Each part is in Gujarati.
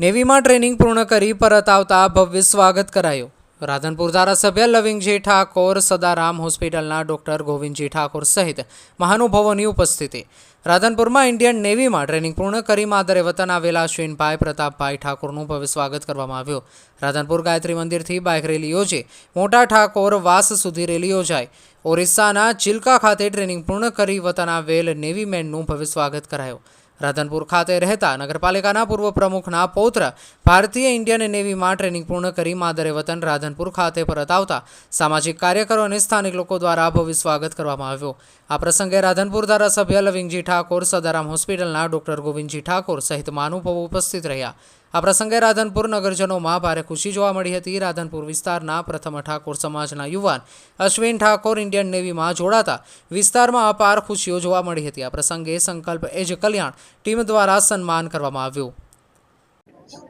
નેવીમાં ટ્રેનિંગ પૂર્ણ કરી પરત આવતા ભવ્ય સ્વાગત કરાયું. રાધનપુર ધારાસભ્ય લવિંગજી ઠાકોર સદારામ હોસ્પિટલના ડોક્ટર ગોવિંદજી ઠાકોર સહિત મહાનુભાવોની ઉપસ્થિતિ. રાધનપુરમાં ઇન્ડિયન નેવીમાં ટ્રેનિંગ પૂર્ણ કરી માદરે વતન આવેલા અશ્વિનભાઈ પ્રતાપભાઈ ઠાકોરનું ભવ્ય સ્વાગત કરવામાં આવ્યું. રાધનપુર ગાયત્રી મંદિરથી બાઇક રેલી યોજી મોટા ઠાકોર વાસ સુધી રેલી યોજાઈ. ઓરિસ્સાના ચિલ્કા ખાતે ટ્રેનિંગ પૂર્ણ કરી વતન આવેલ નેવી મેનનું ભવ્ય સ્વાગત કરાયું. રાધનપુર ખાતે રહેતા નગરપાલિકાના પૂર્વ પ્રમુખના પૌત્ર ભારતીય ઇન્ડિયન નેવીમાં ટ્રેનિંગ પૂર્ણ કરી માદરે વતન રાધનપુર ખાતે પરત આવતા સામાજિક કાર્યકરો અને સ્થાનિક લોકો દ્વારા ભવ્ય સ્વાગત કરવામાં આવ્યું. આ પ્રસંગે રાધનપુર ધારાસભ્ય લવિંગજી ઠાકોર, સદારામ હોસ્પિટલના ડોક્ટર ગોવિંદજી ઠાકોર સહિત મહાનુભાવો ઉપસ્થિત રહ્યા. આ પ્રસંગે રાધનપુર નગરજનોમાં ભારે ખુશી જોવા મળી હતી. રાધનપુર વિસ્તારના પ્રથમ ઠાકોર સમાજના યુવાન અશ્વિન ઠાકોર ઇન્ડિયન નેવીમાં જોડાતા વિસ્તારમાં અપાર ખુશીઓ જોવા મળી હતી. આ પ્રસંગે સંકલ્પ એજ કલ્યાણ ટીમ દ્વારા સન્માન કરવામાં આવ્યું.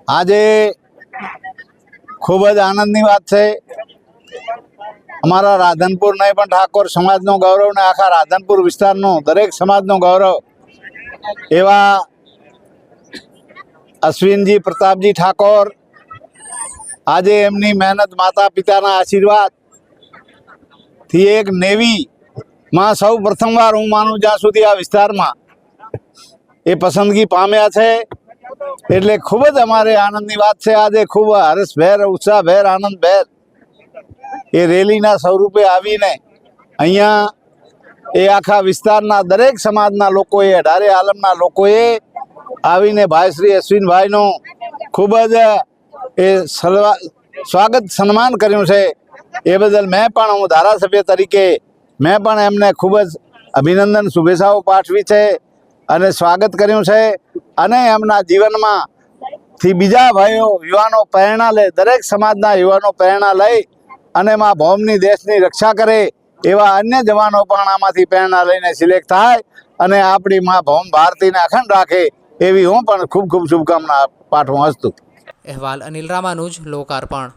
આજે ખૂબ જ આનંદની વાત છે. અમારા રાધનપુર નહીં પણ ઠાકોર સમાજનો ગૌરવ ને આખા રાધનપુર વિસ્તારનો દરેક સમાજનો ગૌરવ એવા અશ્વિનજી પ્રતાપજી ઠાકોર. આજે એમની મહેનત માતા પિતાના આશીર્વાદથી એક નેવીમાં સૌ પ્રથમવાર હું માનું જ્યાં સુધી આ વિસ્તારમાં એ પસંદગી પામ્યા છે. એટલે ખૂબ જ અમારે આનંદની વાત છે. આજે ખૂબ હર્ષભેર, ઉત્સાહભેર, આનંદભેર એ રેલીના સ્વરૂપે આવીને અહીંયા એ આખા વિસ્તારના દરેક સમાજના લોકોએ, અઢારે આલમના લોકોએ આવીને ભાઈ શ્રી અશ્વિનભાઈનું ખૂબ જ એ સ્વાગત, સન્માન કર્યું છે. એ બદલ મેં પણ હું ધારાસભ્ય તરીકે, મેં પણ એમને ખૂબ જ અભિનંદન, શુભેચ્છાઓ પાઠવી છે અને સ્વાગત કર્યું છે. અને એમના જીવનમાં થી બીજા ભાઈઓ, યુવાનો પ્રેરણા લે દરેક સમાજના યુવાનો પ્રેરણા લઈ અને માં ભૌમની દેશની રક્ષા કરે એવા અન્ય જવાનો પણ આમાંથી પ્રેરણા લઈને સિલેક્ટ થાય અને આપણી માં ભૌમ ભારતીને અખંડ રાખે એવી હું પણ ખૂબ ખૂબ શુભકામના પાઠવું હસ્તું. અહેવાલ અનિલ રામાનુજ લોકાર્પણ.